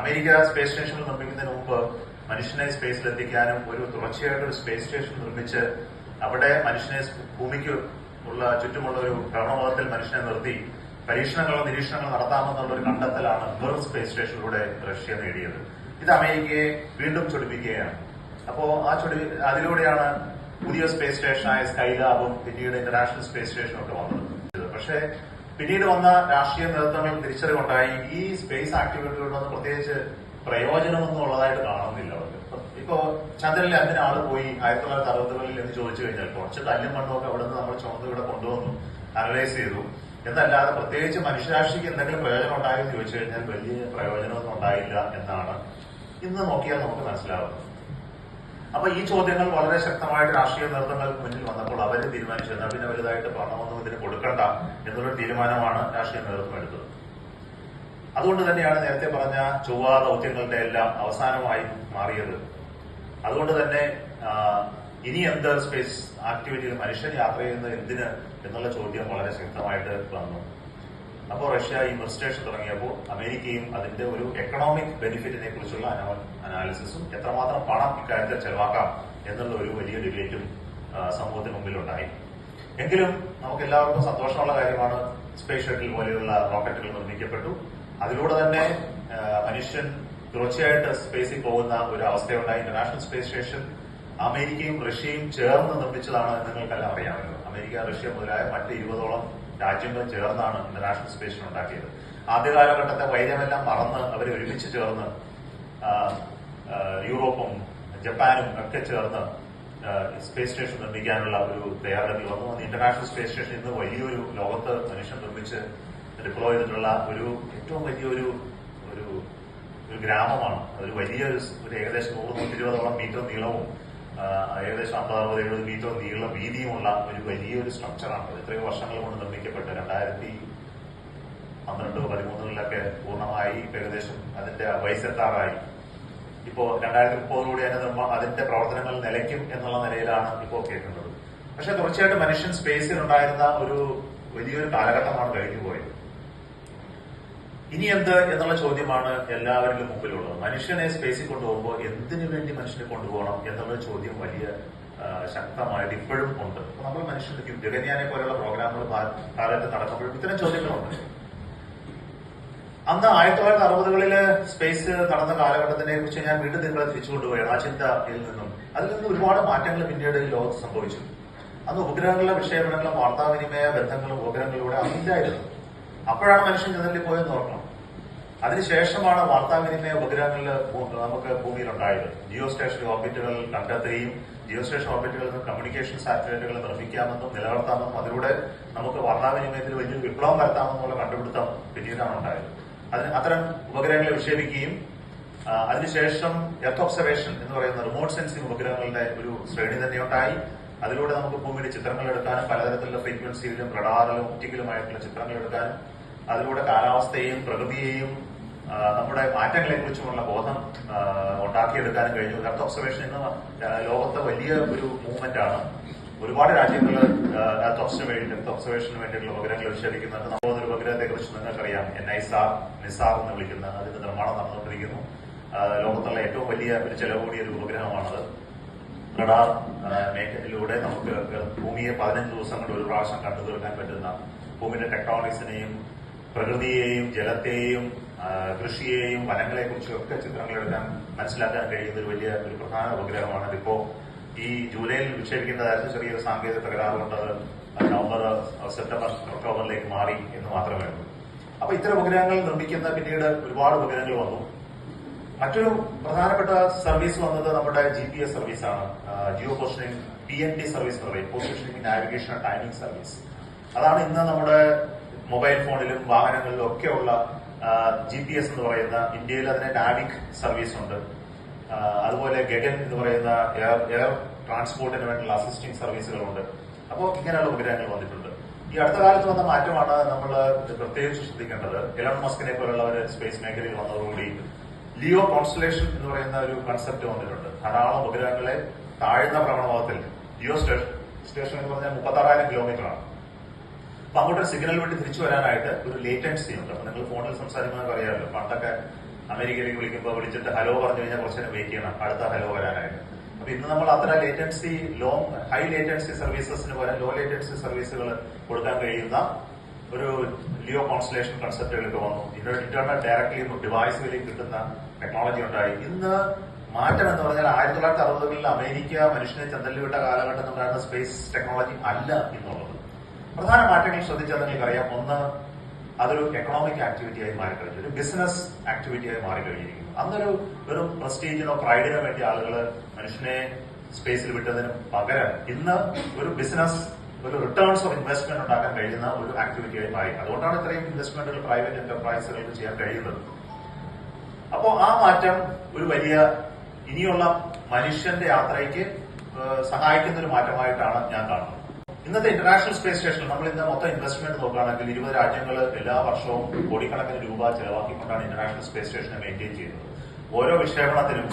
America space station നിർമ്മിക്കുന്നതിന് മുമ്പ് മനുഷ്യനെ സ്പേസിലെത്തിക്കാനും ഒരു തുടർച്ചയായിട്ട് ഒരു സ്പേസ് സ്റ്റേഷൻ നിർമ്മിച്ച് അവിടെ മനുഷ്യനെ ഭൂമിക്ക് ഉള്ള ചുറ്റുമുള്ള ഒരു ഭ്രമണപഥത്തിൽ മനുഷ്യനെ നിർത്തി പരീക്ഷണങ്ങളോ നിരീക്ഷണങ്ങളോ നടത്താമെന്നുള്ള ഒരു കണ്ടെത്തലാണ് വെറും സ്പേസ് സ്റ്റേഷനിലൂടെ റഷ്യ നേടിയത്. ഇത് അമേരിക്കയെ വീണ്ടും ചൊടിപ്പിക്കുകയാണ്. അപ്പോ ആ ചൊടി അതിലൂടെയാണ് പുതിയ സ്പേസ് സ്റ്റേഷനായ സ്കൈലാബും പിന്നീട് ഇന്റർനാഷണൽ സ്പേസ് സ്റ്റേഷനും ഒക്കെ വന്നത്. പക്ഷേ പിന്നീട് വന്ന രാഷ്ട്രീയ നേതൃത്വങ്ങൾ തിരിച്ചറിവുണ്ടായി. ഈ സ്പേസ് ആക്ടിവിറ്റികളൊന്നും പ്രത്യേകിച്ച് പ്രയോജനമൊന്നും ഉള്ളതായിട്ട് കാണുന്നില്ല അവർക്ക്. ഇപ്പോ ചന്ദ്രനിൽ ആൾ പോയി? ആയിരത്തി തൊള്ളായിരത്തി അറുപതുകളിൽ എന്ന് ചോദിച്ചു കഴിഞ്ഞാൽ കുറച്ച് കല്ലും മണ്ണുമൊക്കെ അവിടെ നിന്ന് നമ്മൾ ചുമന്ന് ഇവിടെ കൊണ്ടുവന്നു അനലൈസ് ചെയ്തു. എന്നല്ലാതെ പ്രത്യേകിച്ച് മനുഷ്യരാശിക്ക് എന്തെങ്കിലും പ്രയോജനം ഉണ്ടായെന്ന് ചോദിച്ചു കഴിഞ്ഞാൽ വലിയ പ്രയോജനമൊന്നും ഉണ്ടായില്ല എന്നാണ് ഇന്ന് നോക്കിയാൽ നമുക്ക് മനസ്സിലാവുന്നത്. അപ്പൊ ഈ ചോദ്യങ്ങൾ വളരെ ശക്തമായിട്ട് രാഷ്ട്രീയ നേതൃത്വങ്ങൾക്ക് മുന്നിൽ വന്നപ്പോൾ അവർ തീരുമാനിച്ചു എന്നാൽ പിന്നെ വലുതായിട്ട് പണമൊന്നും ഇതിന് കൊടുക്കണ്ട എന്നൊരു തീരുമാനമാണ് രാഷ്ട്രീയ നേതൃത്വം എടുത്തത്. അതുകൊണ്ട് തന്നെയാണ് നേരത്തെ പറഞ്ഞ ചൊവ്വ ദൗത്യങ്ങളുടെ എല്ലാം അവസാനമായി മാറിയത്. അതുകൊണ്ട് തന്നെ ഇനി എന്ത് സ്പേസ് ആക്ടിവിറ്റിയിൽ മനുഷ്യൻ യാത്ര ചെയ്യുന്നത് എന്തിന് എന്നുള്ള ചോദ്യം വളരെ ശക്തമായിട്ട് വന്നു. അപ്പോൾ റഷ്യ ഈ മിർസ്റ്റേഷൻ തുടങ്ങിയപ്പോൾ അമേരിക്കയും അതിന്റെ ഒരു എക്കണോമിക് ബെനിഫിറ്റിനെ കുറിച്ചുള്ള അനാലിസിസും എത്രമാത്രം പണം ഇക്കാര്യത്തിൽ ചെലവാക്കാം എന്നുള്ള ഒരു വലിയ ഡിബേറ്റും സമൂഹത്തിന് മുമ്പിലുണ്ടായി. എങ്കിലും നമുക്ക് എല്ലാവർക്കും സന്തോഷമുള്ള കാര്യമാണ് സ്പേസ് ഷട്ടിൽ പോലെയുള്ള റോക്കറ്റുകൾ നിർമ്മിക്കപ്പെട്ടു. അതിലൂടെ തന്നെ മനുഷ്യൻ തുടർച്ചയായിട്ട് സ്പേസിൽ പോകുന്ന ഒരു അവസ്ഥയുണ്ടായി. ഇന്റർനാഷണൽ സ്പേസ് സ്റ്റേഷൻ അമേരിക്കയും റഷ്യയും ചേർന്ന് നിർമ്മിച്ചതാണ് നിങ്ങൾക്കെല്ലാം അറിയാമല്ലോ. അമേരിക്ക റഷ്യ മുതലായ മറ്റ് ഇരുപതോളം രാജ്യങ്ങൾ ചേർന്നാണ് ഇന്റർനാഷണൽ സ്പേസ് സ്റ്റേഷൻ ഉണ്ടാക്കിയത്. ആദ്യ കാലഘട്ടത്തെ വൈദ്യമെല്ലാം മറന്ന് അവർ ഒരുമിച്ച് ചേർന്ന് യൂറോപ്പും ജപ്പാനും ഒക്കെ ചേർന്ന് സ്പേസ് സ്റ്റേഷൻ നിർമ്മിക്കാനുള്ള ഒരു തയ്യാറെടുപ്പിൽ വന്നു ഇന്റർനാഷണൽ സ്പേസ് സ്റ്റേഷൻ ഇന്ന് വലിയൊരു ലോകത്ത് മനുഷ്യൻ നിർമ്മിച്ച് ഡിപ്ലോയ് ചെയ്തിട്ടുള്ള ഒരു ഏറ്റവും വലിയൊരു ഒരു ഒരു ഗ്രാമമാണ്. ഒരു വലിയ ഒരു ഏകദേശം നൂറ് നൂറ്റി ഇരുപതോളം മീറ്റർ നീളവും ഏകദേശം അമ്പത് അറുപത് എഴുപത് മീറ്റർ നീളം വീതിയുമുള്ള ഒരു വലിയൊരു സ്ട്രക്ചറാണ് എത്രയോ വർഷങ്ങൾ കൊണ്ട് നിർമ്മിക്കപ്പെട്ട് രണ്ടായിരത്തി പന്ത്രണ്ട് പതിമൂന്നിലൊക്കെ പൂർണമായി ഏകദേശം അതിന്റെ വയസ്സെത്താറായി ഇപ്പോ രണ്ടായിരത്തി മുപ്പതോടുകൂടി അതിന്റെ അതിന്റെ പ്രവർത്തനങ്ങൾ നിലയ്ക്കും എന്നുള്ള നിലയിലാണ് ഇപ്പോ കേൾക്കുന്നത്. പക്ഷെ തീർച്ചയായിട്ടും മനുഷ്യൻ സ്പേസിൽ ഉണ്ടായിരുന്ന ഒരു വലിയൊരു കാലഘട്ടമാണ് കഴിഞ്ഞു പോയത് ഇനി എന്ത് എന്നുള്ള ചോദ്യമാണ് എല്ലാവരിലും മുമ്പിലുള്ളത്. മനുഷ്യനെ സ്പേസിൽ കൊണ്ടുപോകുമ്പോൾ എന്തിനു വേണ്ടി മനുഷ്യനെ കൊണ്ടുപോകണം എന്നുള്ള ചോദ്യം വലിയ ശക്തമായിട്ട് ഇപ്പോഴും ഉണ്ട്. നമ്മൾ മനുഷ്യന്റെ ഗഗന്യാനെ പോലെയുള്ള പ്രോഗ്രാമുകൾ കാലത്ത് നടക്കുമ്പോഴും ഇത്തരം ചോദ്യങ്ങളുണ്ട്. അന്ന് ആയിരത്തി തൊള്ളായിരത്തി അറുപതുകളിൽ സ്പേസ് നടന്ന കാലഘട്ടത്തിനെ കുറിച്ച് ഞാൻ വീണ്ടും നിങ്ങളെ തിരിച്ചുകൊണ്ടുപോയാണ് ആ ചിന്തയിൽ നിന്നും. അതിൽ നിന്ന് ഒരുപാട് മാറ്റങ്ങൾ പിന്നീട് ലോകത്ത് സംഭവിച്ചു. അന്ന് ഉപഗ്രഹങ്ങളിലെ വിക്ഷേപണങ്ങളും വാർത്താവിനിമയ ബന്ധങ്ങളും ഉപഗ്രഹങ്ങളിലൂടെ അതില്ലായിരുന്നു അപ്പോഴാണ് മനുഷ്യൻ ചന്ദ്രനിൽ പോയെന്ന് ഓർക്കണം. അതിനുശേഷമാണ് വാർത്താവിനിമയ ഉപഗ്രഹങ്ങളിൽ നമുക്ക് ഭൂമിയിലുണ്ടായത്. ജിയോ സ്റ്റേഷൻ ഓർബിറ്റുകൾ കണ്ടെത്തുകയും ജിയോ സ്റ്റേഷൻ ഓർബിറ്റുകളിൽ നിന്ന് കമ്മ്യൂണിക്കേഷൻ സാറ്റലൈറ്റുകൾ നിർമ്മിക്കാമെന്നും നിലനിർത്താമെന്നും അതിലൂടെ നമുക്ക് വാർത്താവിനിമയത്തിൽ വലിയ വിപ്ലവം വരുത്താമെന്നുള്ള കണ്ടുപിടുത്തം പിന്നീടാണ് ഉണ്ടായത്. അതിന് അത്തരം ഉപഗ്രഹങ്ങളെ വിക്ഷേപിക്കുകയും അതിനുശേഷം എർത്ത് ഒബ്സർവേഷൻ എന്ന് പറയുന്ന റിമോട്ട് സെൻസിംഗ് ഉപഗ്രഹങ്ങളുടെ ഒരു ശ്രേണി തന്നെ ഉണ്ടായി അതിലൂടെ നമുക്ക് ഭൂമിയുടെ ചിത്രങ്ങൾ എടുക്കാനും പലതരത്തിലുള്ള ഫ്രീക്വൻസിയിലും റഡാറിലും ഒപ്റ്റിക്കലുമായിട്ടുള്ള ചിത്രങ്ങൾ എടുക്കാനും അതിലൂടെ കാലാവസ്ഥയെയും പ്രകൃതിയെയും നമ്മുടെ മാറ്റങ്ങളെ കുറിച്ചുമുള്ള ബോധം ഉണ്ടാക്കിയെടുക്കാനും കഴിഞ്ഞു. എർത്ത് ഒബ്സർവേഷൻ ഇന്ന് ലോകത്തെ വലിയ ഒരു മൂവ്മെന്റ് ആണ്. ഒരുപാട് രാജ്യങ്ങൾ എർത്ത് ഒബ്സർവേഷൻ എർത്ത് ഒബ്സർവേഷന് വേണ്ടിയിട്ടുള്ള ഉപഗ്രഹങ്ങൾ വിക്ഷേപിക്കുന്നുണ്ട് നമ്മൾ ഒരു ഉപഗ്രഹത്തെ കുറിച്ച് നിങ്ങൾക്കറിയാം. എൻ ഐ സാർ നിസാർ എന്ന് വിളിക്കുന്ന അതിന്റെ നിർമ്മാണം നടന്നുകൊണ്ടിരിക്കുന്നു. ലോകത്തുള്ള ഏറ്റവും വലിയ ഒരു ചെലവ് കൂടിയ ഒരു ഉപഗ്രഹമാണത്. റഡാർ മേഖലയിലൂടെ നമുക്ക് ഭൂമിയെ പതിനഞ്ച് ദിവസം കൊണ്ട് ഒരു പ്രാവശ്യം കണ്ടു തീർക്കാൻ പറ്റുന്ന ഭൂമിയുടെ ടെക്നോളജീസിനെയും പ്രകൃതിയെയും ജലത്തെയും കൃഷിയെയും വനങ്ങളെ കുറിച്ചും ഒക്കെ ചിത്രങ്ങൾ എടുക്കാൻ മനസ്സിലാക്കാൻ കഴിയുന്ന ഒരു വലിയ ഒരു പ്രധാന ഉപഗ്രഹമാണ് ഇപ്പോ ഈ ജൂലൈയിൽ വിക്ഷേപിക്കുന്നതായിരുന്നു ചെറിയൊരു സാങ്കേതിക തകരാറ് കൊണ്ട് നവംബർ സെപ്റ്റംബർ ഒക്ടോബറിലേക്ക് മാറി എന്ന് മാത്രമേ ഉള്ളൂ. അപ്പൊ ഇത്തരം ഉപഗ്രഹങ്ങൾ നിർമ്മിക്കുന്ന പിന്നീട് ഒരുപാട് ഉപഗ്രഹങ്ങൾ വന്നു. മറ്റൊരു പ്രധാനപ്പെട്ട സർവീസ് വന്നത് നമ്മുടെ ജി പി എസ് സർവീസാണ്. Geo positioning P N T service പറയും. പൊസിഷനിങ് നാവിഗേഷൻ ടൈമിംഗ് സർവീസ് അതാണ് ഇന്ന് നമ്മുടെ മൊബൈൽ ഫോണിലും വാഹനങ്ങളിലും ഒക്കെയുള്ള ജി പി എസ് എന്ന് പറയുന്ന ഇന്ത്യയിൽ അതിന് നാവിക് സർവീസ് ഉണ്ട്. അതുപോലെ ഗഗൻ എന്ന് പറയുന്ന എയർ എയർ ട്രാൻസ്പോർട്ടിന് വേണ്ടിയുള്ള അസിസ്റ്റിംഗ് സർവീസുകളുണ്ട്. അപ്പോൾ ഇങ്ങനെയുള്ള ഉപഗ്രഹങ്ങൾ വന്നിട്ടുണ്ട്. ഈ അടുത്ത കാലത്ത് വന്ന മാറ്റമാണ് നമ്മൾ പ്രത്യേകിച്ച് ശ്രദ്ധിക്കേണ്ടത്. എലൺ മസ്കിനെ പോലുള്ളവർ സ്പേസ് മേഖലയിൽ വന്നതോടുകൂടി ലിയോ കോൺസ്റ്റലേഷൻ എന്ന് പറയുന്ന ഒരു കൺസെപ്റ്റ് വന്നിട്ടുണ്ട്. ധാരാളം ഉപഗ്രഹങ്ങളെ താഴ്ന്ന ഭ്രമണപഥത്തിൽ ലിയോ സ്റ്റേഷൻ എന്ന് പറഞ്ഞാൽ മുപ്പത്താറായിരം കിലോമീറ്റർ ആണ്. അപ്പൊ അങ്ങോട്ട് സിഗ്നൽ വേണ്ടി തിരിച്ചു വരാനായിട്ട് ഒരു ലേറ്റൻസി ഉണ്ട്. അപ്പൊ നിങ്ങൾ ഫോണിൽ സംസാരിക്കുന്നത് അറിയാമല്ലോ. പണ്ടൊക്കെ അമേരിക്കയിലേക്ക് വിളിക്കുമ്പോൾ വിളിച്ചിട്ട് ഹലോ പറഞ്ഞു കഴിഞ്ഞാൽ കുറച്ച് നേരം വെയിറ്റ് ചെയ്യണം. അടുത്ത ഹലോ വരാനായിട്ട്. അപ്പൊ ഇന്ന് നമ്മൾ അത്ര ലേറ്റൻസി ലോങ് ഹൈ ലേറ്റൻസി സർവീസസിന് പോലെ ലോ ലേറ്റൻസി സർവീസുകൾ കൊടുക്കാൻ കഴിയുന്ന ഒരു ലിയോ കോൺസ്റ്റലേഷൻ കൺസെപ്റ്റുകളൊക്കെ വന്നു. ഇന്റർനെറ്റ് ഡയറക്ട്ലി ഡിവൈസുകളിലേക്ക് കിട്ടുന്ന ടെക്നോളജി ഉണ്ടായി. ഇന്ന് മാറ്റം എന്ന് പറഞ്ഞാൽ ആയിരത്തി തൊള്ളായിരത്തി അറുപതുകളിൽ അമേരിക്ക മനുഷ്യനെ ചന്ദ്രനിൽ വിട്ട കാലഘട്ടം ഉണ്ടായിരുന്ന സ്പേസ് ടെക്നോളജി അല്ല. പ്രധാന മാറ്റങ്ങൾ ശ്രദ്ധിച്ചാൽ നിങ്ങൾക്കറിയാം ഒന്ന് അതൊരു എക്കണോമിക് ആക്ടിവിറ്റിയായി മാറിക്കഴിഞ്ഞു. ഒരു ബിസിനസ് ആക്ടിവിറ്റി ആക്ടിവിറ്റിയായി മാറിക്കഴിഞ്ഞിരിക്കുന്നു. അന്നൊരു വെറും പ്രസ്റ്റീജിനോ പ്രൈഡിനോ വേണ്ടി ആളുകൾ മനുഷ്യനെ സ്പേസിൽ വിട്ടതിന് പകരം ഇന്ന് ഒരു ബിസിനസ് ഒരു റിട്ടേൺസ് ഓഫ് ഇൻവെസ്റ്റ്മെന്റ് ഉണ്ടാക്കാൻ കഴിയുന്ന ഒരു ആക്ടിവിറ്റി ആയി മാറി. അതുകൊണ്ടാണ് ഇത്രയും ഇൻവെസ്റ്റ്മെന്റുകൾ പ്രൈവറ്റ് എന്റർപ്രൈസുകൾക്ക് ചെയ്യാൻ കഴിയുന്നത്. അപ്പോ ആ മാറ്റം ഒരു വലിയ ഇനിയുള്ള മനുഷ്യന്റെ യാത്രയ്ക്ക് സഹായിക്കുന്ന ഒരു മാറ്റമായിട്ടാണ് ഞാൻ കാണുന്നത്. ഇന്നത്തെ ഇന്റർനാഷണൽ സ്പേസ് സ്റ്റേഷനിൽ നമ്മൾ ഇന്ന് മൊത്തം ഇൻവെസ്റ്റ്മെന്റ് നോക്കുകയാണെങ്കിൽ ഇരുപത് രാജ്യങ്ങൾ എല്ലാ വർഷവും കോടിക്കണക്കിന് രൂപ ചെലവാക്കിക്കൊണ്ടാണ് ഇന്റർനാഷണൽ സ്പേസ് സ്റ്റേഷനെ മെയിന്റെയിൻ ചെയ്യുന്നത്. ഓരോ വിക്ഷേപണത്തിനും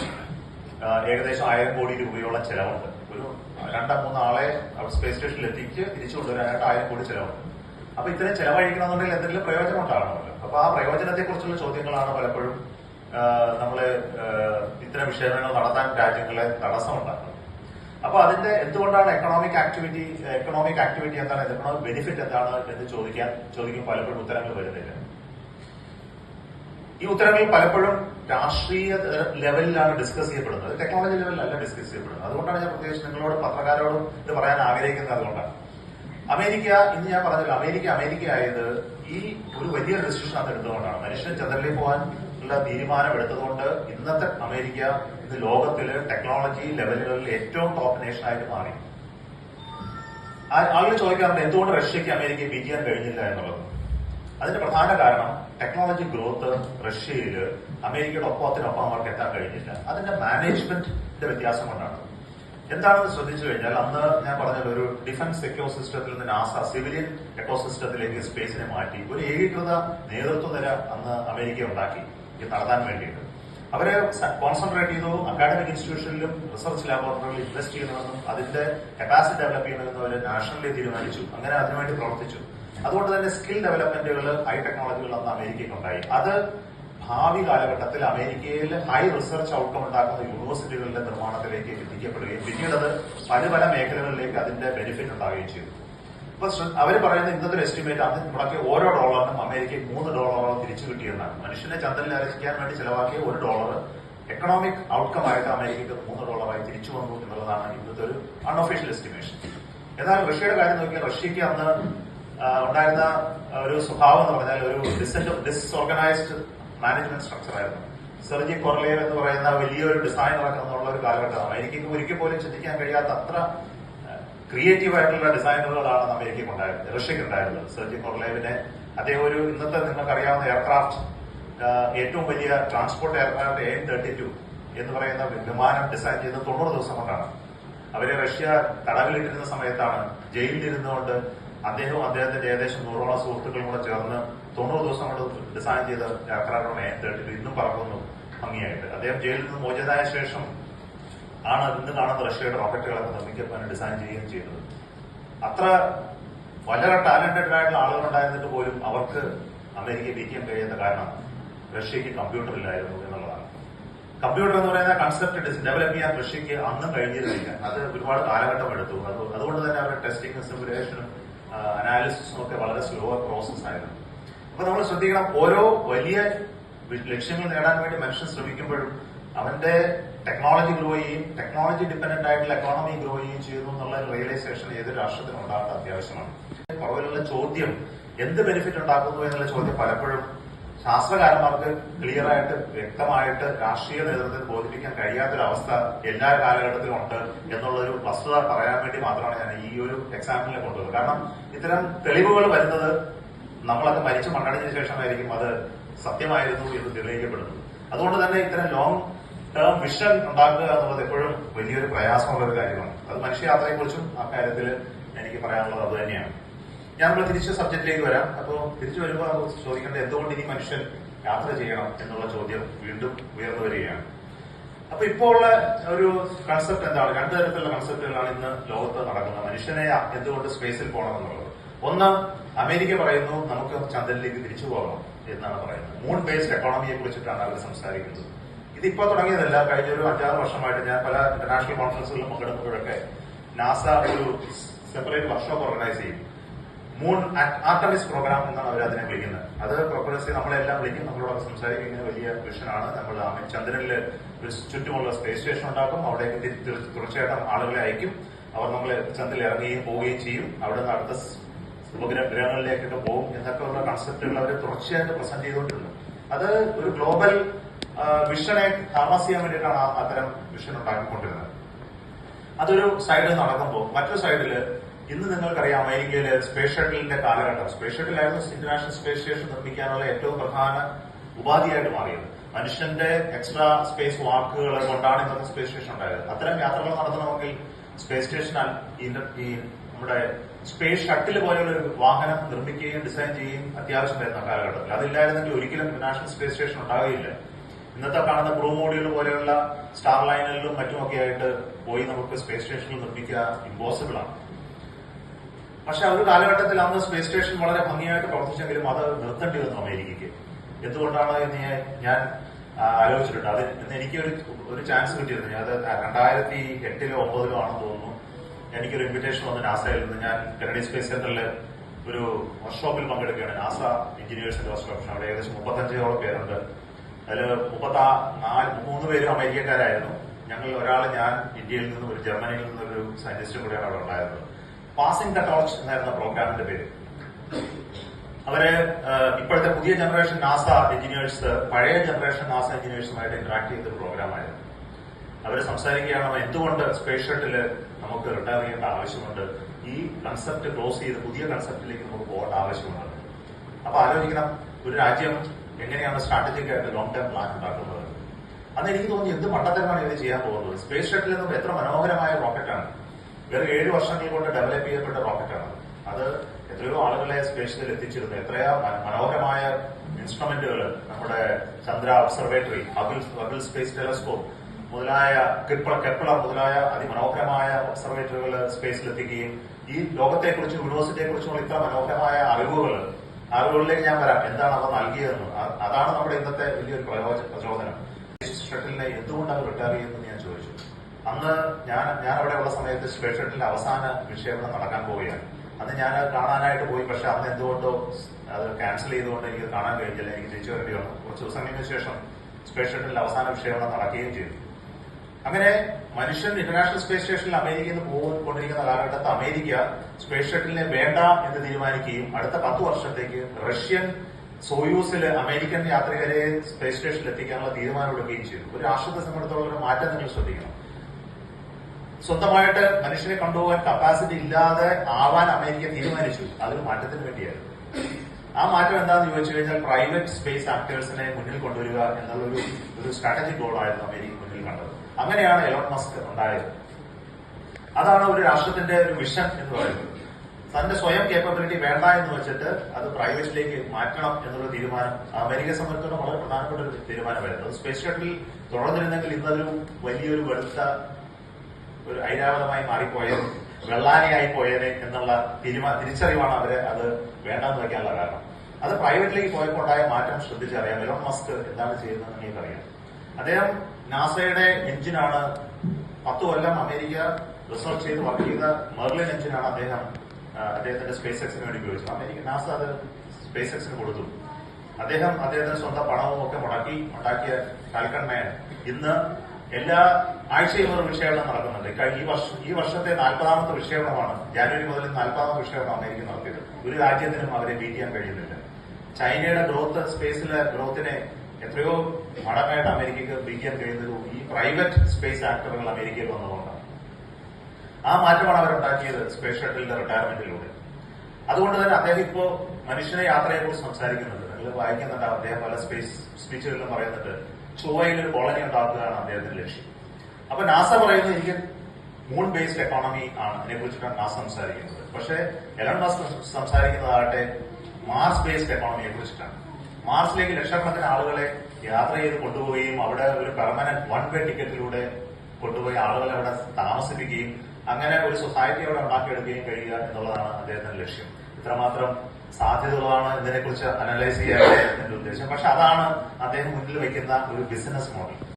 ഏകദേശം ആയിരം കോടി രൂപയോളം ചെലവുണ്ട്. ഒരു രണ്ടോ മൂന്നോ ആളെ സ്പേസ് സ്റ്റേഷനിൽ എത്തിച്ച് തിരിച്ചു കൊണ്ടുവരാനായിട്ട് ആയിരം കോടി ചെലവുണ്ട്. അപ്പൊ ഇത്രയും ചെലവഴിക്കണമെന്നുണ്ടെങ്കിൽ എന്തെങ്കിലും പ്രയോജനം ഉണ്ടാകണമല്ലോ. അപ്പൊ ആ പ്രയോജനത്തെ കുറിച്ചുള്ള ചോദ്യങ്ങളാണ് പലപ്പോഴും നമ്മൾ ഇത്തരം വിക്ഷേപങ്ങൾ നടത്താൻ രാജ്യങ്ങളെ തടസ്സമുണ്ടാക്കുന്നത്. അപ്പൊ അതിന്റെ എന്തുകൊണ്ടാണ് എക്കണോമിക് ആക്ടിവിറ്റി എക്കണോമിക് ആക്ടിവിറ്റി എന്താണ് എക്കണോമിക് ബെനിഫിറ്റ് എന്താണ് എന്ന് ചോദിക്കാൻ ചോദിക്കും പലപ്പോഴും ഉത്തരങ്ങൾ വരുന്നില്ല. ഈ ഉത്തരങ്ങൾ പലപ്പോഴും രാഷ്ട്രീയ ലെവലിലാണ് ഡിസ്കസ് ചെയ്യപ്പെടുന്നത്. ടെക്നോളജി ലെവലിലല്ല ഡിസ്കസ് ചെയ്യപ്പെടുന്നത്. അതുകൊണ്ടാണ് ഞാൻ പ്രത്യേകിച്ച് നിങ്ങളോട് പത്രക്കാരോടും ഇത് പറയാൻ ആഗ്രഹിക്കുന്നത് അതുകൊണ്ടാണ്. അമേരിക്ക ഇന്ന് ഞാൻ പറഞ്ഞല്ലോ അമേരിക്ക അമേരിക്ക ആയത് ഈ ഒരു വലിയ ഡിസിഷൻ അത് എടുത്തുകൊണ്ടാണ്. മനുഷ്യൻ ചന്ദ്രനിലേക്ക് പോകാൻ ഉള്ള തീരുമാനം എടുത്തതുകൊണ്ട് ഇന്നത്തെ അമേരിക്ക ഇന്ന് ലോകത്തിൽ ടെക്നോളജി ലെവലുകളിൽ ഏറ്റവും ടോപ്പ് നേഷൻ ആയിട്ട് മാറി. ആളുകൾ ചോദിക്കാറുണ്ട് എന്തുകൊണ്ട് റഷ്യക്ക് അമേരിക്കയെ ബീറ്റ് ചെയ്യാൻ കഴിഞ്ഞില്ല എന്നുള്ളത്? അതിന്റെ പ്രധാന കാരണം ടെക്നോളജി ഗ്രോത്ത് റഷ്യയിൽ അമേരിക്കയുടെ ഒപ്പത്തിനൊപ്പം അവർക്ക് എത്താൻ കഴിഞ്ഞില്ല. അതിന്റെ മാനേജ്മെന്റിന്റെ വ്യത്യാസം കൊണ്ടാണ്. എന്താണെന്ന് ശ്രദ്ധിച്ചു കഴിഞ്ഞാൽ അന്ന് ഞാൻ പറഞ്ഞ ഒരു ഡിഫൻസ് എക്കോ സിസ്റ്റത്തിൽ നിന്ന് നാസ സിവിലിയൻ എക്കോ സിസ്റ്റത്തിലേക്ക് സ്പേസിനെ മാറ്റി ഒരു ഏകീകൃത നേതൃത്വ നില അന്ന് അമേരിക്ക ഉണ്ടാക്കി. ഇത് നടത്താൻ വേണ്ടിയിട്ട്. അവരെ കോൺസെൻട്രേറ്റ് ചെയ്തു അക്കാഡമിക് ഇൻസ്റ്റിറ്റ്യൂഷനിലും റിസർച്ച് ലാബോറട്ടറികളിൽ ഇൻവെസ്റ്റ് ചെയ്യണമെന്നും അതിന്റെ കപ്പാസിറ്റി ഡെവലപ്പ് ചെയ്യണമെന്നും അവർ നാഷണലി തീരുമാനിച്ചു. അങ്ങനെ അതിനുവേണ്ടി പ്രവർത്തിച്ചു. അതുകൊണ്ട് തന്നെ സ്കിൽ ഡെവലപ്മെന്റുകൾ ഹൈ ടെക്നോളജികൾ അന്ന് അമേരിക്കയ്ക്ക് ഉണ്ടായി. അത് ഭാവി കാലഘട്ടത്തിൽ അമേരിക്കയിൽ ഹൈ റിസർച്ച് ഔട്ട്കം ഉണ്ടാക്കുന്ന യൂണിവേഴ്സിറ്റികളുടെ നിർമ്മാണത്തിലേക്ക് എത്തിക്കപ്പെടുകയും പിന്നീട് അത് പല പല മേഖലകളിലേക്ക് അതിന്റെ ബെനിഫിറ്റ് ഉണ്ടാവുകയും ചെയ്തു. അപ്പൊ ശ്ര- അവർ പറയുന്ന ഇന്നത്തെ ഒരു എസ്റ്റിമേറ്റ് അത് മുടക്കി ഓരോ ഡോളറിനും അമേരിക്കയിൽ മൂന്ന് ഡോളറോളം തിരിച്ചു കിട്ടിയെന്നാണ്. മനുഷ്യനെ ചന്ദ്രനിൽ അരച്ചിക്കാൻ വേണ്ടി ചെലവാക്കിയ ഒരു ഡോളർ എക്കണോമിക് ഔട്ട്കം ആയിട്ട് അമേരിക്കയ്ക്ക് മൂന്ന് ഡോളറായി തിരിച്ചു വന്നു എന്നുള്ളതാണ് ഇന്നത്തെ ഒരു അൺഒഫീഷ്യൽ എസ്റ്റിമേഷൻ എന്നാൽ റഷ്യയുടെ കാര്യം നോക്കിയാൽ റഷ്യക്ക് അന്ന് ഉണ്ടായിരുന്ന ഒരു സ്വഭാവം എന്ന് പറഞ്ഞാൽ ഒരു ഡിസ്ഓർഗനൈസ്ഡ് മാനേജ്മെന്റ് സ്ട്രക്ചർ ആയിരുന്നു. സെർജി കൊർലേവ് എന്ന് പറയുന്ന വലിയൊരു ഡിസൈൻ എന്നുള്ള ഒരു കാലഘട്ടമാണ് അമേരിക്കയ്ക്ക് ഒരിക്കൽ പോലും ചിന്തിക്കാൻ കഴിയാത്ത അത്ര ക്രിയേറ്റീവ് ആയിട്ടുള്ള ഡിസൈനറുകളാണ് അമേരിക്കയ്ക്ക് ഉണ്ടായിരുന്നത് റഷ്യക്ക് ഉണ്ടായിരുന്നത് സെർജി കൊർലേവിനെ അദ്ദേഹം ഒരു ഇന്നത്തെ നിങ്ങൾക്കറിയാവുന്ന എയർക്രാഫ്റ്റ് ഏറ്റവും വലിയ transport aircraft N thirty two എന്ന് പറയുന്ന വിമാനം ഡിസൈൻ ചെയ്ത് തൊണ്ണൂറ് ദിവസം കൊണ്ടാണ്. അവരെ റഷ്യ തടവിലിട്ടിരുന്ന സമയത്താണ് ജയിലിലിരുന്നുകൊണ്ട് അദ്ദേഹവും അദ്ദേഹത്തിന്റെ ഏകദേശം നൂറോളം സുഹൃത്തുക്കളും കൂടെ ചേർന്ന് തൊണ്ണൂറ് ദിവസം കൊണ്ട് ഡിസൈൻ ചെയ്ത എയർക്രാഫ്റ്റാണ് എയിൻ തേർട്ടി ടു ഇന്നും പറക്കുന്നു ഭംഗിയായിട്ട്. അദ്ദേഹം ജയിലിൽ നിന്ന് മോചിതനായ ശേഷം ആണ് ഇന്ന് കാണുന്ന റഷ്യയുടെ റോക്കറ്റുകളൊക്കെ നിർമ്മിക്കാൻ ഡിസൈൻ ചെയ്യുകയും ചെയ്തത് അത്ര വളരെ ടാലന്റഡ് ആയിട്ടുള്ള ആളുകൾ ഉണ്ടായിരുന്നിട്ട് പോലും അവർക്ക് അമേരിക്കയെ ബീറ്റ് കഴിയുന്ന കാരണം റഷ്യക്ക് കമ്പ്യൂട്ടർ ഇല്ലായിരുന്നു എന്നുള്ളതാണ്. കമ്പ്യൂട്ടർ എന്ന് പറയുന്ന കൺസെപ്റ്റ് ഡെവലപ്പ് ചെയ്യാൻ റഷ്യക്ക് അന്നും കഴിഞ്ഞിരുന്നില്ല. അത് ഒരുപാട് കാലഘട്ടം എടുത്തു. അത് അതുകൊണ്ട് തന്നെ അവരുടെ ടെസ്റ്റിംഗ് സിമുലേഷനും അനാലിസിസും ഒക്കെ വളരെ സ്ലോ പ്രോസസ് ആയിരുന്നു. അപ്പൊ നമ്മൾ ശ്രദ്ധിക്കണം ഓരോ വലിയ ലക്ഷ്യങ്ങൾ നേടാൻ വേണ്ടി മനുഷ്യൻ ശ്രമിക്കുമ്പോഴും അവന്റെ ടെക്നോളജി ഗ്രോ ചെയ്യും ടെക്നോളജി ഡിപ്പെൻഡന്റ് ആയിട്ടുള്ള എക്കോണമി ഗ്രോ ചെയ്യുകയും ചെയ്യുന്നു എന്നുള്ള റിയലൈസേഷൻ ഏതൊരു രാഷ്ട്രത്തിനും ഉണ്ടാകേണ്ട അത്യാവശ്യമാണ്. പുറകിലുള്ള ചോദ്യം എന്ത് ബെനിഫിറ്റ് ഉണ്ടാക്കുന്നു എന്നുള്ള ചോദ്യം പലപ്പോഴും ശാസ്ത്രകാരന്മാർക്ക് ക്ലിയർ ആയിട്ട് വ്യക്തമായിട്ട് രാഷ്ട്രീയ നേതൃത്വത്തിൽ ബോധിപ്പിക്കാൻ കഴിയാത്തൊരവസ്ഥ എല്ലാ കാലഘട്ടത്തിലും ഉണ്ട് എന്നുള്ളൊരു വസ്തുത പറയാൻ വേണ്ടി മാത്രമാണ് ഞാൻ ഈ ഒരു എക്സാമ്പിളിനെ കൊണ്ടുവന്നത്. കാരണം ഇത്തരം തെളിവുകൾ വരുന്നത് നമ്മളൊക്കെ മരിച്ചു മണ്ണടിഞ്ഞ ശേഷമായിരിക്കും അത് സത്യമായിരുന്നു എന്ന് തെളിയിക്കപ്പെടുന്നത്. അതുകൊണ്ട് തന്നെ ഇത്തരം ലോങ് ടേം വിഷൻ ഉണ്ടാക്കുക എന്നുള്ളത് എപ്പോഴും വലിയൊരു പ്രയാസമുള്ള ഒരു കാര്യമാണ്. അത് മനുഷ്യയാത്രയെക്കുറിച്ചും കാര്യത്തിൽ എനിക്ക് പറയാനുള്ളത് അത് തന്നെയാണ്. ഞാൻ തിരിച്ച് സബ്ജക്റ്റിലേക്ക് വരാം. അപ്പോൾ തിരിച്ചു വരുമ്പോൾ ചോദിക്കേണ്ടത് എന്തുകൊണ്ട് ഇനി മനുഷ്യൻ യാത്ര ചെയ്യണം എന്നുള്ള ചോദ്യം വീണ്ടും ഉയർന്നു വരികയാണ്. അപ്പൊ ഇപ്പോൾ ഉള്ള ഒരു കൺസെപ്റ്റ് എന്താണ്? രണ്ടു തരത്തിലുള്ള കൺസെപ്റ്റുകളാണ് ഇന്ന് ലോകത്ത് നടക്കുന്നത്. മനുഷ്യനെ എന്തുകൊണ്ട് സ്പേസിൽ പോകണം എന്നുള്ളത്. ഒന്ന് അമേരിക്ക പറയുന്നു നമുക്ക് ചന്ദ്രനിലേക്ക് തിരിച്ചു പോകണം എന്നാണ് പറയുന്നത്. മൂൺ ബേസ്ഡ് എക്കോണമിയെ കുറിച്ചിട്ടാണ് അവർ സംസാരിക്കുന്നത്. ഇതിപ്പോ തുടങ്ങിയതല്ല. കഴിഞ്ഞ ഒരു അഞ്ചാറ് വർഷമായിട്ട് ഞാൻ പല ഇന്റർനാഷണൽ കോൺഫറൻസുകളിലും പങ്കെടുക്കുമ്പോഴൊക്കെ നാസ ഒരു സെപ്പറേറ്റ് വർക്ക്ഷോപ്പ് ഓർഗനൈസ് ചെയ്യും. മൂൺ ആർട്ടമിസ് പ്രോഗ്രാം എന്നാണ് അവർ അതിനെ വിളിക്കുന്നത്. അത് പ്രൊപ്പറസി നമ്മളെല്ലാം വിളിക്കും. നമ്മളോട് സംസാരിക്കും. ഇങ്ങനെ വലിയ മിഷനാണ് നമ്മൾ ചന്ദ്രനിൽ ചുറ്റുമുള്ള സ്പേസ് സ്റ്റേഷൻ ഉണ്ടാക്കും. അവിടേക്ക് തീർച്ചയായിട്ടും ആളുകളെ അയക്കും. അവർ നമ്മൾ ചന്ദ്രനിൽ ഇറങ്ങുകയും പോവുകയും ചെയ്യും. അവിടെ നിന്ന് അടുത്ത ഉപഗ്രഹങ്ങളിലേക്കൊക്കെ ഉപഗ്രഹ ഗ്രഹങ്ങളിലേക്കൊക്കെ പോകും. എന്നൊക്കെ ഉള്ള കൺസെപ്റ്റുകൾ അവർ തുടർച്ചയായിട്ട് പ്രസന്റ് ചെയ്തുകൊണ്ടിരുന്നു. അത് ഒരു ഗ്ലോബൽ വിഷനെ ഹാർമസ് ചെയ്യാൻ വേണ്ടിയിട്ടാണ് അത്തരം വിഷൻ ഉണ്ടാക്കിക്കൊണ്ടിരുന്നത്. അതൊരു സൈഡിൽ നടക്കുമ്പോൾ മറ്റൊരു സൈഡിൽ ഇന്ന് നിങ്ങൾക്കറിയാം അമേരിക്കയിലെ സ്പേസ് ഷട്ടിലിന്റെ കാലഘട്ടം. സ്പേസ് ഷട്ടിലായിരുന്നു ഇന്റർനാഷണൽ സ്പേസ് സ്റ്റേഷൻ നിർമ്മിക്കാനുള്ള ഏറ്റവും പ്രധാന ഉപാധിയായിട്ട് മാറിയത്. മനുഷ്യന്റെ എക്സ്ട്രാ സ്പേസ് വാക്കുകൾ കൊണ്ടാണ് ഇന്നത്തെ സ്പേസ് സ്റ്റേഷൻ ഉണ്ടായത്. അത്തരം യാത്രകൾ നടത്തണമെങ്കിൽ സ്പേസ് സ്റ്റേഷൻ നമ്മുടെ സ്പേസ് ഷട്ടിൽ പോലെയുള്ള ഒരു വാഹനം നിർമ്മിക്കുകയും ഡിസൈൻ ചെയ്യുകയും അത്യാവശ്യമായിരുന്ന കാലഘട്ടത്തിൽ. അതില്ലായിരുന്നെങ്കിൽ ഒരിക്കലും ഇന്റർനാഷണൽ സ്പേസ് സ്റ്റേഷൻ ഉണ്ടാവുകയില്ല. ഇന്നത്തെ കാണുന്ന ബ്രൂ മോഡ്യൂൾ പോലെയുള്ള സ്റ്റാർ ലൈനറിലും മറ്റുമൊക്കെ ആയിട്ട് പോയി നമുക്ക് സ്പേസ് സ്റ്റേഷനിൽ നിർമ്മിക്കുക ഇമ്പോസിബിൾ ആണ്. പക്ഷെ ആ ഒരു കാലഘട്ടത്തിൽ അന്ന് സ്പേസ് സ്റ്റേഷൻ വളരെ ഭംഗിയായിട്ട് പ്രവർത്തിച്ചെങ്കിലും അത് നിർത്തേണ്ടി വന്നു അമേരിക്കയ്ക്ക്. എന്തുകൊണ്ടാണ് എന്ന് ഞാൻ- ആലോചിച്ചിട്ടുണ്ട്. അത് ഇന്ന് എനിക്കൊരു ഒരു ചാൻസ് കിട്ടിയിരുന്നു. ഞാൻ അത് രണ്ടായിരത്തി എട്ടിലോ ഒമ്പതിലോ ആണെന്ന് തോന്നുന്നു. എനിക്കൊരു ഇൻവിറ്റേഷൻ വന്നു നാസയിൽ നിന്ന്. ഞാൻ കെനഡി സ്പേസ് സെന്ററിൽ ഒരു വർക്ക്ഷോപ്പിൽ പങ്കെടുക്കുകയാണ്. നാസ എഞ്ചിനീയേഴ്സിന്റെ വർക്ക്ഷോപ്പ് അവിടെ ഏകദേശം മുപ്പത്തഞ്ചോളം പേരുണ്ട്. അതിൽ മുപ്പത്തി നാല് മൂന്ന് പേരും അമേരിക്കക്കാരായിരുന്നു. ഞങ്ങൾ ഒരാൾ ഞാൻ ഇന്ത്യയിൽ നിന്നും ഒരു ജർമ്മനിയിൽ നിന്നും ഒരു സയന്റിസ്റ്റും കൂടെയാണ് അവിടെ ഉണ്ടായിരുന്നത്. പാസിംഗ് ദ ടോർച്ച് എന്നായിരുന്ന പ്രോഗ്രാമിന്റെ പേര്. അവർ ഇപ്പോഴത്തെ പുതിയ ജനറേഷൻ നാസ എഞ്ചിനീയേഴ്സ് പഴയ ജനറേഷൻ നാസ എഞ്ചിനീയേഴ്സുമായിട്ട് ഇന്ററാക്ട് ചെയ്ത പ്രോഗ്രാമായിരുന്നു. അവർ സംസാരിക്കുകയാണ് എന്തുകൊണ്ട് സ്പേസ് ഷട്ടിൽ നമുക്ക് റിട്ടയർ ചെയ്യേണ്ട ആവശ്യമുണ്ട്? ഈ കൺസെപ്റ്റ് ക്ലോസ് ചെയ്ത് പുതിയ കൺസെപ്റ്റിലേക്ക് നമുക്ക് പോകേണ്ട ആവശ്യമുണ്ട്. അപ്പൊ ആലോചിക്കണം ഒരു രാജ്യം എങ്ങനെയാണ് സ്ട്രാറ്റജിക് ആയിട്ട് ലോങ് ടേം പ്ലാൻ ഉണ്ടാക്കുന്നത്? അന്ന് എനിക്ക് തോന്നി എന്ത് മട്ടത്തരമാണ് ഇത് ചെയ്യാൻ പോകുന്നത്? സ്പേസ് ഷട്ടിൽ നിന്നും എത്ര മനോഹരമായ റോക്കറ്റാണ് വെറും ഏഴ് വർഷങ്ങൾ കൊണ്ട് ഡെവലപ്പ് ചെയ്യപ്പെട്ട റോക്കറ്റാണ് അത് എത്രയോ ആളുകളെ സ്പേസിൽ എത്തിച്ചിരുന്നു. എത്രയോ മനോഹരമായ ഇൻസ്ട്രുമെന്റുകൾ നമ്മുടെ Chandra observatory Hubble Hubble space telescope മുതലായ കെപ്ലർ കെപ്ലർ മുതലായ അതിമനോഹരമായ ഒബ്സർവേറ്ററികൾ സ്പേസിലെത്തിക്കുകയും ഈ ലോകത്തെക്കുറിച്ചും യൂണിവേഴ്സിറ്റിയെ കുറിച്ചുമുള്ള ഇത്ര മനോഹരമായ അറിവുകൾ അറിവുകളിലേക്ക് ഞാൻ വരാം. എന്താണ് അവർ നൽകിയതെന്ന്. അതാണ് നമ്മുടെ ഇന്നത്തെ വലിയൊരു പ്രയോജന പ്രചോദനം. ഷട്ടിലിനെ എന്തുകൊണ്ടാണ് ചെയ്യുന്നത് ഞാൻ ചോദിച്ചു. അന്ന് ഞാൻ ഞാൻ അവിടെ ഉള്ള സമയത്ത് സ്പേസ് ഷട്ടിലിന്റെ അവസാന വിക്ഷേപണം നടക്കാൻ പോവുകയാണ്. അന്ന് ഞാൻ കാണാനായിട്ട് പോയി പക്ഷെ അന്ന് എന്തുകൊണ്ടോ അത് ക്യാൻസൽ ചെയ്തുകൊണ്ട് എനിക്ക് കാണാൻ കഴിഞ്ഞില്ല. എനിക്ക് തിരിച്ചു വരേണ്ടി വന്നു. കുറച്ച് ദിവസങ്ങൾക്ക് ശേഷം സ്പേസ് ഷട്ടിലിന്റെ അവസാന വിക്ഷേപണം നടക്കുകയും ചെയ്തു. അങ്ങനെ മനുഷ്യൻ ഇന്റർനാഷണൽ സ്പേസ് സ്റ്റേഷനിൽ അമേരിക്കയിൽ നിന്ന് പോകൊണ്ടിരിക്കുന്ന കാലഘട്ടത്ത് അമേരിക്ക സ്പേസ് ഷട്ടിലിനെ വേണ്ട എന്ന് തീരുമാനിക്കുകയും അടുത്ത പത്ത് വർഷത്തേക്ക് റഷ്യൻ സോയൂസിൽ അമേരിക്കൻ യാത്രികരെ സ്പേസ് സ്റ്റേഷനിൽ എത്തിക്കാനുള്ള തീരുമാനമെടുക്കുകയും ചെയ്തു. ഒരു രാഷ്ട്രത്തെ സംബന്ധിച്ചുള്ള ഒരു മാറ്റം നിങ്ങൾ ശ്രദ്ധിക്കണം. സ്വന്തമായിട്ട് മനുഷ്യനെ കൊണ്ടുപോകാൻ കപ്പാസിറ്റി ഇല്ലാതെ ആവാൻ അമേരിക്ക തീരുമാനിച്ചു. അതൊരു മാറ്റത്തിന് വേണ്ടിയായിരുന്നു. ആ മാറ്റം എന്താണെന്ന് ചോദിച്ചു കഴിഞ്ഞാൽ പ്രൈവറ്റ് സ്പേസ് ആക്ടേഴ്സിനെ മുന്നിൽ കൊണ്ടുവരിക എന്നുള്ളൊരു ഒരു സ്ട്രാറ്റജിക് ഗോളായിരുന്നു അമേരിക്ക മുന്നിൽ കണ്ടത്. അങ്ങനെയാണ് എലോൺ മസ്ക് ഉണ്ടായത്. അതാണ് ഒരു രാഷ്ട്രത്തിന്റെ ഒരു മിഷൻ എന്ന് പറയുന്നത്. തന്റെ സ്വയം കേപ്പബിലിറ്റി വേണ്ട എന്ന് വെച്ചിട്ട് അത് പ്രൈവറ്റിലേക്ക് മാറ്റണം എന്നുള്ള തീരുമാനം അമേരിക്കയെ സംബന്ധിച്ചിടത്തോളം വളരെ പ്രധാനപ്പെട്ട ഒരു തീരുമാനമായിരുന്നു അത് സ്പേസ് ഷട്ടിൽ തുടർന്നിരുന്നെങ്കിൽ ഇന്നതൊരു വലിയൊരു വെളുത്ത ഒരു ഐരാവതമായി മാറിപ്പോയത് വെള്ളാനയായി പോയതിനെ എന്നുള്ള തീരുമാന തിരിച്ചറിവാണ് അവർ അത് വേണ്ടെന്ന് വയ്ക്കാനുള്ള കാരണം. അത് പ്രൈവറ്റിലേക്ക് പോയപ്പോൾ ഉണ്ടായ മാറ്റം ശ്രദ്ധിച്ചറിയാം. എലോൺ മസ്ക് എന്താണ് ചെയ്യുന്നത് നിങ്ങൾക്കറിയാം. അദ്ദേഹം നാസയുടെ എഞ്ചിനാണ് പത്ത് കൊല്ലം അമേരിക്ക റിസർച്ച് ചെയ്ത് വർക്ക് ചെയ്ത മെർലിൻ എഞ്ചിനാണ് അദ്ദേഹം അദ്ദേഹത്തിന്റെ സ്പേസ് എക്സിന് വേണ്ടി ഉപയോഗിച്ചത്. അമേരിക്ക നാസ അത് സ്പേസ് എക്സിന് കൊടുത്തു. അദ്ദേഹം അദ്ദേഹത്തിന്റെ സ്വന്തം പണവും ഒക്കെ മുടക്കി ഉണ്ടാക്കിയ കാൽക്കണ്ണയൻ ഇന്ന് എല്ലാ ആഴ്ചയും ഒരു വിക്ഷേപണം നടക്കുന്നുണ്ട്. ഈ വർഷം ഈ വർഷത്തെ നാൽപ്പതാമത്തെ വിക്ഷേപണമാണ് ജാനുവരി മുതൽ നാൽപ്പതാമത്തെ വിക്ഷേപണം അമേരിക്ക നടത്തിയത്. ഒരു രാജ്യത്തിനും അവരെ ബീറ്റ് ചെയ്യാൻ കഴിയുന്നില്ല. ചൈനയുടെ ഗ്രോത്ത് സ്പേസിലെ ഗ്രോത്തിനെ എത്രയോ മടങ്ങായിട്ട് അമേരിക്കക്ക് ചെയ്യാൻ കഴിയുന്നത് ഈ പ്രൈവറ്റ് സ്പേസ് ആക്ടറുകൾ അമേരിക്കയിൽ വന്നതുകൊണ്ടാണ്. ആ മാറ്റമാണ് അവരുണ്ടാക്കിയത് സ്പേസ് ഷട്ടിലിന്റെ റിട്ടയർമെന്റിലൂടെ. അതുകൊണ്ട് തന്നെ അദ്ദേഹം ഇപ്പോ മനുഷ്യനെ യാത്രയെ കുറിച്ച് സംസാരിക്കുന്നുണ്ട്. നിങ്ങൾ വായിക്കുന്നുണ്ട്. അദ്ദേഹം പല സ്പേസ് സ്പീച്ചുകളിലും പറയുന്നുണ്ട്. ചൊവ്വയിൽ ഒരു കോളനി ഉണ്ടാക്കുകയാണ് അദ്ദേഹത്തിന്റെ ലക്ഷ്യം. അപ്പൊ നാസ പറയുന്നത് എനിക്ക് മൂൺ ബേസ്ഡ് എക്കോണമി ആണ്. അതിനെ കുറിച്ചിട്ടാണ് നാസ സംസാരിക്കുന്നത്. പക്ഷേ എലൺ മസ്ക് സംസാരിക്കുന്നതാകട്ടെ മാർസ് ബേസ്ഡ് എക്കോണമിയെ കുറിച്ചിട്ടാണ് മാർസിലേക്ക് ലക്ഷക്കണക്കിന് ആളുകളെ യാത്ര ചെയ്ത് കൊണ്ടുപോവുകയും അവിടെ ഒരു പെർമനന്റ് വൺ വേ ടിക്കറ്റിലൂടെ കൊണ്ടുപോയി ആളുകളെ അവിടെ താമസിപ്പിക്കുകയും അങ്ങനെ ഒരു സൊസൈറ്റി അവിടെ ഉണ്ടാക്കിയെടുക്കുകയും കഴിയുക എന്നുള്ളതാണ് അദ്ദേഹത്തിന്റെ ലക്ഷ്യം. ഇത്രമാത്രം സാധ്യതകളാണ് ഇതിനെക്കുറിച്ച് അനലൈസ് ചെയ്യാൻ അദ്ദേഹത്തിന്റെ ഉദ്ദേശം. പക്ഷെ അതാണ് അദ്ദേഹം മുന്നിൽ വയ്ക്കുന്ന ഒരു ബിസിനസ് മോഡൽ